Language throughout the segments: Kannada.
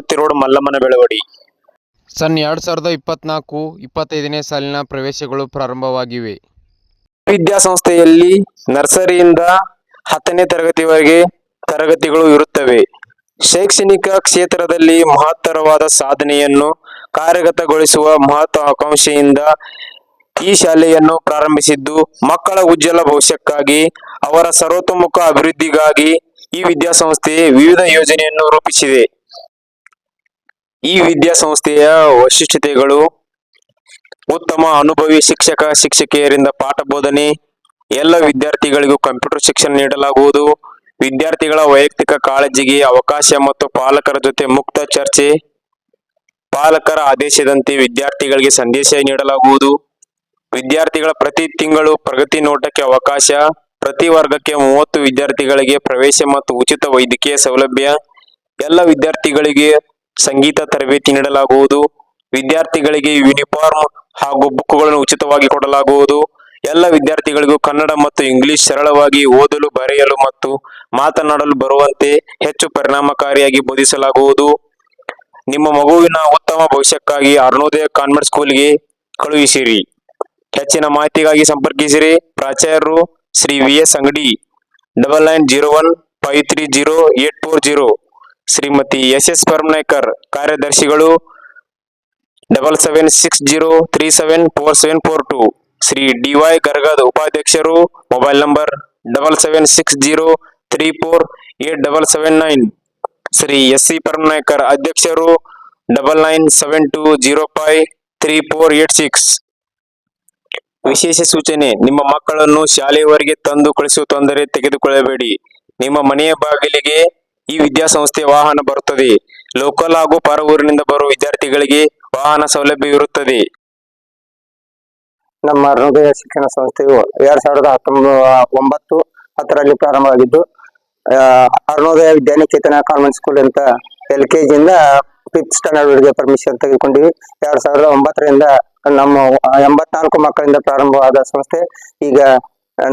ರೋಡ್ ಮಲ್ಲಮ್ಮನ ಬೆಳವಡಿ. ಸನ್ ಎರಡ್ ಸಾವಿರದ ಇಪ್ಪತ್ನಾಲ್ಕು ಇಪ್ಪತ್ತೈದನೇ ಸಾಲಿನ ಪ್ರವೇಶಗಳು ಪ್ರಾರಂಭವಾಗಿವೆ. ವಿದ್ಯಾಸಂಸ್ಥೆಯಲ್ಲಿ ನರ್ಸರಿಯಿಂದ ಹತ್ತನೇ ತರಗತಿವರೆಗೆ ತರಗತಿಗಳು ಇರುತ್ತವೆ. ಶೈಕ್ಷಣಿಕ ಕ್ಷೇತ್ರದಲ್ಲಿ ಮಹತ್ತರವಾದ ಸಾಧನೆಯನ್ನು ಕಾರ್ಯಗತಗೊಳಿಸುವ ಮಹತ್ವಾಕಾಂಕ್ಷೆಯಿಂದ ಈ ಶಾಲೆಯನ್ನು ಪ್ರಾರಂಭಿಸಿದ್ದು ಮಕ್ಕಳ ಉಜ್ವಲ ಭವಿಷ್ಯಕ್ಕಾಗಿ ಅವರ ಸರ್ವತೋಮುಖ ಅಭಿವೃದ್ಧಿಗಾಗಿ ಈ ವಿದ್ಯಾಸಂಸ್ಥೆ ವಿವಿಧ ಯೋಜನೆಯನ್ನು ರೂಪಿಸಿದೆ. ಈ ವಿದ್ಯಾಸಂಸ್ಥೆಯ ವೈಶಿಷ್ಟ್ಯತೆಗಳು ಉತ್ತಮ ಅನುಭವಿ ಶಿಕ್ಷಕ, ಶಿಕ್ಷಕಿಯರಿಂದ ಪಾಠ ಬೋಧನೆ, ಎಲ್ಲ ವಿದ್ಯಾರ್ಥಿಗಳಿಗೂ ಕಂಪ್ಯೂಟರ್ ಶಿಕ್ಷಣ ನೀಡಲಾಗುವುದು. ವಿದ್ಯಾರ್ಥಿಗಳ ವೈಯಕ್ತಿಕ ಕಾಳಜಿಗೆ ಅವಕಾಶ ಮತ್ತು ಪಾಲಕರ ಜೊತೆ ಮುಕ್ತ ಚರ್ಚೆ, ಪಾಲಕರ ಆದೇಶದಂತೆ ವಿದ್ಯಾರ್ಥಿಗಳಿಗೆ ಸಂದೇಶ ನೀಡಲಾಗುವುದು. ವಿದ್ಯಾರ್ಥಿಗಳ ಪ್ರತಿ ತಿಂಗಳು ಪ್ರಗತಿ ನೋಟಕ್ಕೆ ಅವಕಾಶ, ಪ್ರತಿ ವರ್ಗಕ್ಕೆ ಮೂವತ್ತು ವಿದ್ಯಾರ್ಥಿಗಳಿಗೆ ಪ್ರವೇಶ ಮತ್ತು ಉಚಿತ ವೈದ್ಯಕೀಯ ಸೌಲಭ್ಯ, ಎಲ್ಲ ವಿದ್ಯಾರ್ಥಿಗಳಿಗೆ ಸಂಗೀತ ತರಬೇತಿ ನೀಡಲಾಗುವುದು. ವಿದ್ಯಾರ್ಥಿಗಳಿಗೆ ಯೂನಿಫಾರ್ಮ್ ಹಾಗೂ ಬುಕ್ಗಳನ್ನು ಉಚಿತವಾಗಿ ಕೊಡಲಾಗುವುದು. ಎಲ್ಲ ವಿದ್ಯಾರ್ಥಿಗಳಿಗೂ ಕನ್ನಡ ಮತ್ತು ಇಂಗ್ಲಿಷ್ ಸರಳವಾಗಿ ಓದಲು, ಬರೆಯಲು ಮತ್ತು ಮಾತನಾಡಲು ಬರುವಂತೆ ಹೆಚ್ಚು ಪರಿಣಾಮಕಾರಿಯಾಗಿ ಬೋಧಿಸಲಾಗುವುದು. ನಿಮ್ಮ ಮಗುವಿನ ಉತ್ತಮ ಭವಿಷ್ಯಕ್ಕಾಗಿ ಅರುಣೋದಯ ಕಾನ್ವೆಂಟ್ ಸ್ಕೂಲ್ಗೆ ಕಳುಹಿಸಿರಿ. ಹೆಚ್ಚಿನ ಮಾಹಿತಿಗಾಗಿ ಸಂಪರ್ಕಿಸಿರಿ. ಪ್ರಾಚಾರ್ಯರು Shri V S Angadi double nine zero one five three zero eight four zero Shrimati S S Paramanaykar ಕಾರ್ಯದರ್ಶಿಗಳು double seven six zero three seven four seven four two. Shri D Y Gargad ಉಪಾಧ್ಯಕ್ಷರು, mobile number double seven six zero three four eight double seven nine. Shri S C Paramanaykar ಅಧ್ಯಕ್ಷರು, double nine seven two zero five three four eight six. ವಿಶೇಷ ಸೂಚನೆ, ನಿಮ್ಮ ಮಕ್ಕಳನ್ನು ಶಾಲೆಯವರೆಗೆ ತಂದು ಕಳಿಸುವ ತೊಂದರೆ ತೆಗೆದುಕೊಳ್ಳಬೇಡಿ. ನಿಮ್ಮ ಮನೆಯ ಬಾಗಿಲಿಗೆ ಈ ವಿದ್ಯಾಸಂಸ್ಥೆ ವಾಹನ ಬರುತ್ತದೆ. ಲೋಕಲ್ ಹಾಗೂ ಪರ ಊರಿನಿಂದ ಬರುವ ವಿದ್ಯಾರ್ಥಿಗಳಿಗೆ ವಾಹನ ಸೌಲಭ್ಯ ಇರುತ್ತದೆ. ನಮ್ಮ ಹೃದಯ ಶಿಕ್ಷಣ ಸಂಸ್ಥೆಯು ಎರಡ್ ಸಾವಿರದ ಹತ್ತೊಂಬತ್ತು ಒಂಬತ್ತು, ಹತ್ತರಲ್ಲಿ ಪ್ರಾರಂಭವಾಗಿದ್ದು ಅರುಣೋದಯ ವಿದ್ಯಾನಿಕೇತನ ಕಾನ್ವೆಂಟ್ ಸ್ಕೂಲ್ ಅಂತ ಎಲ್ ಕೆ ಜಿಯಿಂದ ಫಿಫ್ತ್ ಸ್ಟ್ಯಾಂಡರ್ಡ್ ವರೆಗೆ ಪರ್ಮಿಷನ್ ತೆಗೆದುಕೊಂಡಿವಿ. ಎರಡ್ ಸಾವಿರದ ಒಂಬತ್ತರಿಂದ ನಮ್ಮ ಎಂಬತ್ನಾಲ್ಕು ಮಕ್ಕಳಿಂದ ಪ್ರಾರಂಭವಾದ ಸಂಸ್ಥೆ. ಈಗ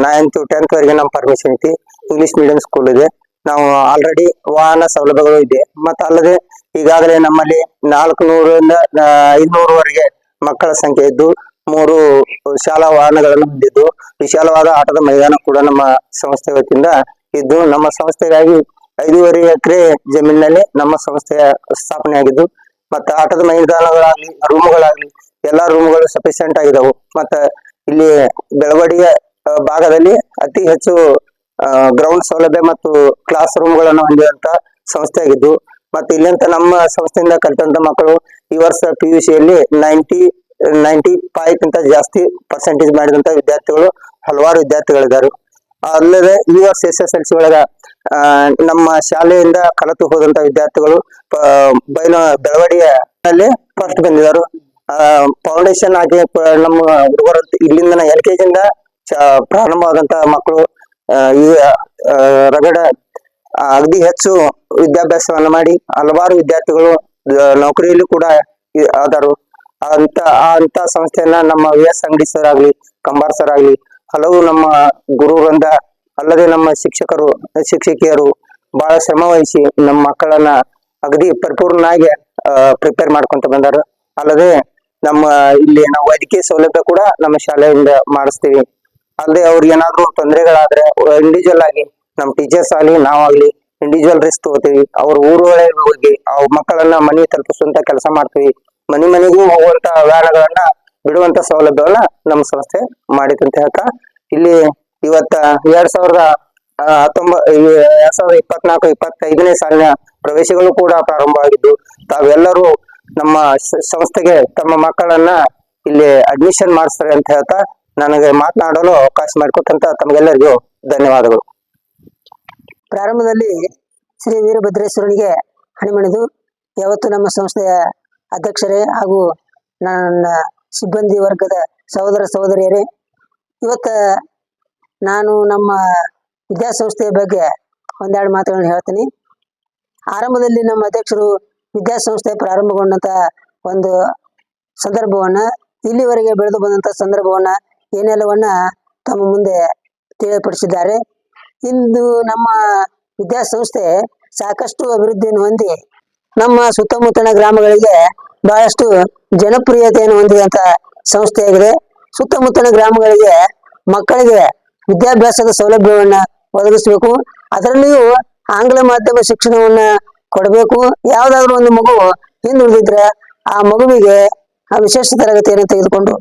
ನೈನ್ತ್ ಟೆಂತ್ ವರೆಗೆ ನಮ್ಮ ಪರ್ಮಿಷನ್ ಐತಿ. ಇಂಗ್ಲಿಷ್ ಮೀಡಿಯಂ ಸ್ಕೂಲ್ ಇದೆ. ನಾವು ಆಲ್ರೆಡಿ ವಾಹನ ಸೌಲಭ್ಯಗಳು ಇದೆ. ಮತ್ತು ಅಲ್ಲದೆ ಈಗಾಗಲೇ ನಮ್ಮಲ್ಲಿ ನಾಲ್ಕು ನೂರರಿಂದ ಐದುನೂರವರೆಗೆ ಮಕ್ಕಳ ಸಂಖ್ಯೆ ಇದ್ದು, ಮೂರು ಶಾಲಾ ವಾಹನಗಳನ್ನು ಹೊಂದಿದ್ದು, ವಿಶಾಲವಾದ ಆಟದ ಮೈದಾನ ಕೂಡ ನಮ್ಮ ಸಂಸ್ಥೆ ವತಿಯಿಂದ ಇದ್ದು, ನಮ್ಮ ಸಂಸ್ಥೆಗಾಗಿ ಐದೂವರೆ ಎಕರೆ ಜಮೀನಿನಲ್ಲಿ ನಮ್ಮ ಸಂಸ್ಥೆಯ ಸ್ಥಾಪನೆ ಆಗಿದ್ದು, ಮತ್ತೆ ಆಟದ ಮೈದಾನಗಳಾಗ್ಲಿ, ರೂಮ್ಗಳಾಗ್ಲಿ, ಎಲ್ಲಾ ರೂಮ್ಗಳು ಸಫಿಶಿಯಂಟ್ ಆಗಿದಾವು. ಮತ್ತ ಇಲ್ಲಿ ಬೆಳವಡಿಗೆ ಭಾಗದಲ್ಲಿ ಅತಿ ಹೆಚ್ಚು ಗ್ರೌಂಡ್ ಸೌಲಭ್ಯ ಮತ್ತು ಕ್ಲಾಸ್ ರೂಮ್ಗಳನ್ನು ಹೊಂದಿರುವಂತಹ ಸಂಸ್ಥೆ ಆಗಿದ್ದು ಮತ್ತೆ ಇಲ್ಲಿಂತ ನಮ್ಮ ಸಂಸ್ಥೆಯಿಂದ ಕಲಿತಂತ ಮಕ್ಕಳು ಈ ವರ್ಷ ಪಿ ಯು ಸಿಯಲ್ಲಿ ನೈಂಟಿ ನೈಂಟಿ ಫೈವ್ ಗಿಂತ ಜಾಸ್ತಿ ಪರ್ಸೆಂಟೇಜ್ ಮಾಡಿದಂತ ವಿದ್ಯಾರ್ಥಿಗಳು, ಹಲವಾರು ವಿದ್ಯಾರ್ಥಿಗಳಿದ್ದಾರೆ. ಅಲ್ಲದೆ ಈ ವರ್ಷ ಎಸ್ ಎಸ್ ಎಲ್ ಸಿ ಒಳಗ ನಮ್ಮ ಶಾಲೆಯಿಂದ ಕಲಿತು ಹೋದಂತ ವಿದ್ಯಾರ್ಥಿಗಳು ಬೈಲ ಬೆಳವಡಿಯಲ್ಲಿ ಫಸ್ಟ್ ಬಂದಿದ್ದಾರೆ. ಫೌಂಡೇಶನ್ ಆಗಿ ನಮ್ಮ ಹುಡುಗರು ಇಲ್ಲಿಂದ ಎಲ್ ಕೆ ಜಿಯಿಂದ ಪ್ರಾರಂಭವಾದಂತಹ ಮಕ್ಕಳು ಈ ರಗಡ ಅಗದಿ ಹೆಚ್ಚು ವಿದ್ಯಾಭ್ಯಾಸವನ್ನ ಮಾಡಿ ಹಲವಾರು ವಿದ್ಯಾರ್ಥಿಗಳು ನೌಕರಿಯಲ್ಲೂ ಕೂಡ ಆದರು. ಅಂತ ಅಂತ ಸಂಸ್ಥೆಯನ್ನ ನಮ್ಮ ವಿ ಎಸ್ ಅಂಗಡಿ ಸರ್ ಆಗ್ಲಿ, ಕಂಬಾರ್ ಸರ್ ಆಗ್ಲಿ, ಹಲವು ನಮ್ಮ ಗುರುವೃಂದ, ಅಲ್ಲದೆ ನಮ್ಮ ಶಿಕ್ಷಕರು, ಶಿಕ್ಷಕಿಯರು ಬಹಳ ಶ್ರಮ ವಹಿಸಿ ನಮ್ಮ ಮಕ್ಕಳನ್ನ ಅಗದಿ ಪರಿಪೂರ್ಣವಾಗಿ ಪ್ರಿಪೇರ್ ಮಾಡ್ಕೊಂತ ಬಂದಾರ. ಅಲ್ಲದೆ ನಮ್ಮ ಇಲ್ಲಿ ನಾವು ವೈದ್ಯಕೀಯ ಸೌಲಭ್ಯ ಕೂಡ ನಮ್ಮ ಶಾಲೆಯಿಂದ ಮಾಡಿಸ್ತೀವಿ. ಅಲ್ಲದೆ ಅವ್ರಿಗೆ ಏನಾದ್ರು ತೊಂದರೆಗಳಾದ್ರೆ ಇಂಡಿವಿಜುವಲ್ ಆಗಿ ನಮ್ಮ ಟೀಚರ್ಸ್ ಆಗ್ಲಿ ನಾವಾಗ್ಲಿ ಇಂಡಿವಿಜುವಲ್ ರಿಸ್ಕ್ ತಗೋತೀವಿ. ಅವ್ರ ಊರೊಳಗೆ ಹೋಗಿ ಅವ್ರ ಮಕ್ಕಳನ್ನ ಮನೆ ತಲುಪಿಸುವಂತ ಕೆಲಸ ಮಾಡ್ತೀವಿ. ಮನೆ ಮನೆಗೂ ಹೋಗುವಂತ ವ್ಯಾನಗಳನ್ನ ಬಿಡುವಂತ ಸೌಲಭ್ಯವನ್ನ ನಮ್ಮ ಸಂಸ್ಥೆ ಮಾಡಿದಂತ ಹೇಳ್ತಾ ಇಲ್ಲಿ ಇವತ್ತ ಎರಡ್ ಸಾವಿರದ ಆ, ಹತ್ತೊಂಬ ಈ ಎರಡ್ ಸಾವಿರದ ಇಪ್ಪತ್ನಾಲ್ಕು ಇಪ್ಪತ್ತೈದನೇ ಸಾಲಿನ ಪ್ರವೇಶಗಳು ಕೂಡ ಪ್ರಾರಂಭ ಆಗಿದ್ದು ತಾವೆಲ್ಲರೂ ನಮ್ಮ ಸಂಸ್ಥೆಗೆ ತಮ್ಮ ಮಕ್ಕಳನ್ನ ಇಲ್ಲಿ ಅಡ್ಮಿಷನ್ ಮಾಡಿಸ್ತಾರೆ ಅಂತ ಹೇಳ್ತಾ ನನಗೆ ಮಾತನಾಡಲು ಅವಕಾಶ ಮಾಡಿಕೊಟ್ಟಂತ ತಮಗೆಲ್ಲರಿಗೂ ಧನ್ಯವಾದಗಳು. ಪ್ರಾರಂಭದಲ್ಲಿ ಶ್ರೀ ವೀರಭದ್ರೇಶ್ವರನಿಗೆ ಹಣಿಮಣಿದು, ಯಾವತ್ತು ನಮ್ಮ ಸಂಸ್ಥೆಯ ಅಧ್ಯಕ್ಷರೇ ಹಾಗೂ ನನ್ನ ಸಿಬ್ಬಂದಿ ವರ್ಗದ ಸಹೋದರ ಸಹೋದರಿಯರೇ, ಇವತ್ತ ನಾನು ನಮ್ಮ ವಿದ್ಯಾಸಂಸ್ಥೆಯ ಬಗ್ಗೆ ಒಂದೆರಡು ಮಾತುಗಳನ್ನು ಹೇಳ್ತೀನಿ. ಆರಂಭದಲ್ಲಿ ನಮ್ಮ ಅಧ್ಯಕ್ಷರು ವಿದ್ಯಾಸಂಸ್ಥೆ ಪ್ರಾರಂಭಗೊಂಡಂತ ಒಂದು ಸಂದರ್ಭವನ್ನ, ಇಲ್ಲಿವರೆಗೆ ಬೆಳೆದು ಬಂದಂತ ಸಂದರ್ಭವನ್ನ ಏನೆಲ್ಲವನ್ನ ತಮ್ಮ ಮುಂದೆ ತಿಳಿಪಡಿಸಿದ್ದಾರೆ. ಇಂದು ನಮ್ಮ ವಿದ್ಯಾಸಂಸ್ಥೆ ಸಾಕಷ್ಟು ಅಭಿವೃದ್ಧಿಯನ್ನು ಹೊಂದಿ, ನಮ್ಮ ಸುತ್ತಮುತ್ತಲಿನ ಗ್ರಾಮಗಳಿಗೆ ಬಹಳಷ್ಟು ಜನಪ್ರಿಯತೆಯನ್ನು ಹೊಂದಿದಂತ ಸಂಸ್ಥೆಯಾಗಿದೆ. ಸುತ್ತಮುತ್ತಲಿನ ಗ್ರಾಮಗಳಿಗೆ ಮಕ್ಕಳಿಗೆ ವಿದ್ಯಾಭ್ಯಾಸದ ಸೌಲಭ್ಯವನ್ನ ಒದಗಿಸಬೇಕು. ಅದರಲ್ಲಿಯೂ ಆಂಗ್ಲ ಮಾಧ್ಯಮ ಶಿಕ್ಷಣವನ್ನ ಕೊಡಬೇಕು. ಯಾವ್ದಾದ್ರು ಒಂದು ಮಗು ಹಿಂದುಳಿದಿದ್ರೆ ಆ ಮಗುವಿಗೆ ಆ ವಿಶೇಷ ತರಗತಿಯನ್ನು ತೆಗೆದುಕೊಂಡು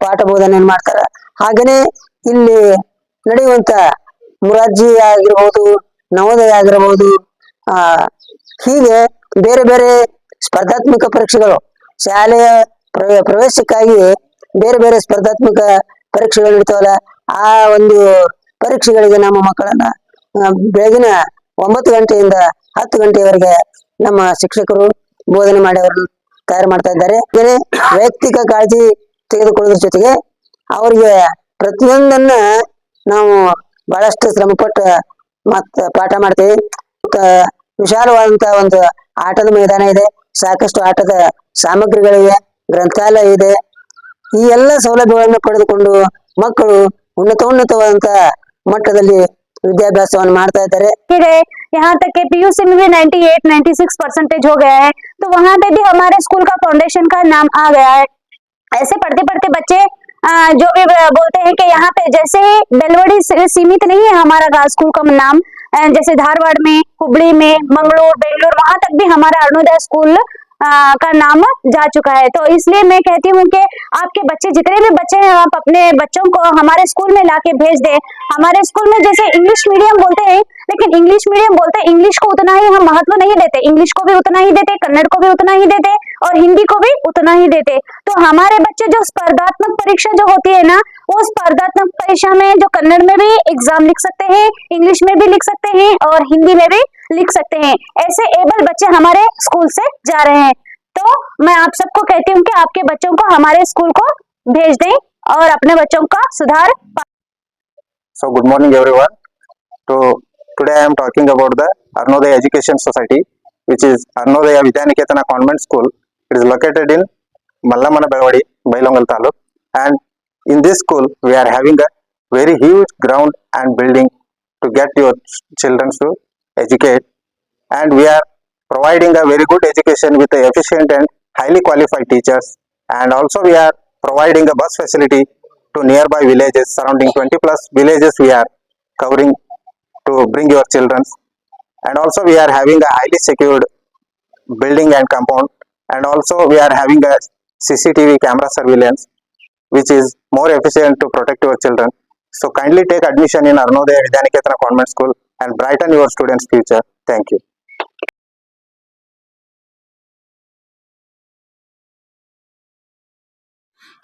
ಪಾಠ ಬೋಧನೆಯನ್ನು ಮಾಡ್ತಾರ? ಹಾಗೇನೆ ಇಲ್ಲಿ ನಡೆಯುವಂತ ಮುರಾರ್ಜಿ ಆಗಿರ್ಬೋದು ನವೋದಯ ಆಗಿರಬಹುದು ಆ, ಹೀಗೆ ಬೇರೆ ಬೇರೆ ಸ್ಪರ್ಧಾತ್ಮಕ ಪರೀಕ್ಷೆಗಳು, ಶಾಲೆಯ ಪ್ರವೆ- ಪ್ರವೇಶಕ್ಕಾಗಿ ಬೇರೆ ಬೇರೆ ಸ್ಪರ್ಧಾತ್ಮಕ ಪರೀಕ್ಷೆಗಳು ಇರ್ತಾವಲ್ಲ ಆ ಒಂದು ಪರೀಕ್ಷೆಗಳಿಗೆ ನಮ್ಮ ಮಕ್ಕಳನ್ನ ಬೆಳಗಿನ ಒಂಬತ್ತು ಗಂಟೆಯಿಂದ ಹತ್ತು ಗಂಟೆಯವರೆಗೆ ನಮ್ಮ ಶಿಕ್ಷಕರು ಬೋಧನೆ ಮಾಡಿ ಅವರನ್ನು ತಯಾರು ಮಾಡ್ತಾ ಇದ್ದಾರೆ. ವೈಯಕ್ತಿಕ ಕಾಳಜಿ ತೆಗೆದುಕೊಳ್ಳೋದ್ರ ಜೊತೆಗೆ ಅವರಿಗೆ ಪ್ರತಿಯೊಂದನ್ನ ನಾವು ಬಹಳಷ್ಟು ಶ್ರಮಪಟ್ಟು ಮತ್ತ ಪಾಠ ಮಾಡ್ತೀವಿ ಮತ್ತ ವಿಶಾಲವಾದಂತ ಒಂದು ಆಟದ ಮೈದಾನ ಇದೆ ಸಾಕಷ್ಟು ಆಟದ ಸಾಮಗ್ರಿಗಳಿವೆ ಗ್ರಂಥಾಲಯ ಇದೆ ಈ ಎಲ್ಲ ಸೌಲಭ್ಯಗಳನ್ನು ಪಡೆದುಕೊಂಡು ಮಕ್ಕಳು ಉನ್ನತೋನ್ನತವಾದಂತ ಮಟ್ಟದಲ್ಲಿ ವಿದ್ಯಾಭ್ಯಾಸವನ್ನು ಮಾಡ್ತಾ ಇದ್ದಾರೆ के गए यहाँ तक के पीयूसी में भी 98 96 परसेंटेज हो गया है तो वहाँ पे भी हमारे स्कूल का फाउंडेशन का नाम आ गया है ऐसे पढ़ते पढ़ते बच्चे जो भी बोलते हैं कि यहाँ पे जैसे बेलवड़ी सीमित नहीं है हमारा गा- स्कूल का नाम जैसे धारवाड़ में हुबली में मंगलोर बेंगलोर वहाँ तक भी हमारा अरुणोदय स्कूल आ, का नाम जा चुका है। तो इसलिए मैं कहती हूँ कि आपके बच्चे जितने भी बच्चे हैं आप अपने बच्चों को हमारे स्कूल में लाके भेज दें। हमारे स्कूल में जैसे इंग्लिश मीडियम बोलते हैं लेकिन इंग्लिश मीडियम बोलते हैं इंग्लिश को उतना ही हम महत्व नहीं देते। इंग्लिश को भी उतना ही देते कन्नड़ को भी उतना ही देते। और हिंदी को भी उतना ही देते तो हमारे बच्चे जो स्पर्धात्मक परीक्षा जो होती है ना वो स्पर्धात्मक परीक्षा में जो कन्नड़ में भी एग्ज़ाम लिख सकते हैं इंग्लिश में भी लिख सकते हैं और हिंदी में भी लिख सकते हैं ऐसे एबल बच्चे हमारे स्कूल से जा रहे हैं तो मैं आप सबको कहती हूँ कि आपके बच्चों को हमारे स्कूल को भेज दें और अपने बच्चों का सुधार So good morning everyone. So today I am talking about the Arnodaya Education Society, which is Arnodaya Vidyaniketana Convent School. It is located in Mallamana Belwadi, Bailongal Taluk. And in this school, we are having a very huge ground and building to get your children to educate. And we are providing a very good education with efficient and highly qualified teachers. And also we are providing a bus facility to nearby villages surrounding 20 plus villages we are covering to bring your children and also we are having a highly secured building and compound and also we are having a cctv camera surveillance which is more efficient to protect your children so kindly take admission in arnodaya vidyaniketana convent school and brighten your students future thank you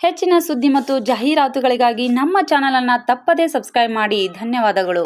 ಹೆಚ್ಚಿನ ಸುದ್ದಿ ಮತ್ತು ಜಾಹೀರಾತುಗಳಿಗಾಗಿ ನಮ್ಮ ಚಾನಲನ್ನು ತಪ್ಪದೇ ಸಬ್ಸ್ಕ್ರೈಬ್ ಮಾಡಿ ಧನ್ಯವಾದಗಳು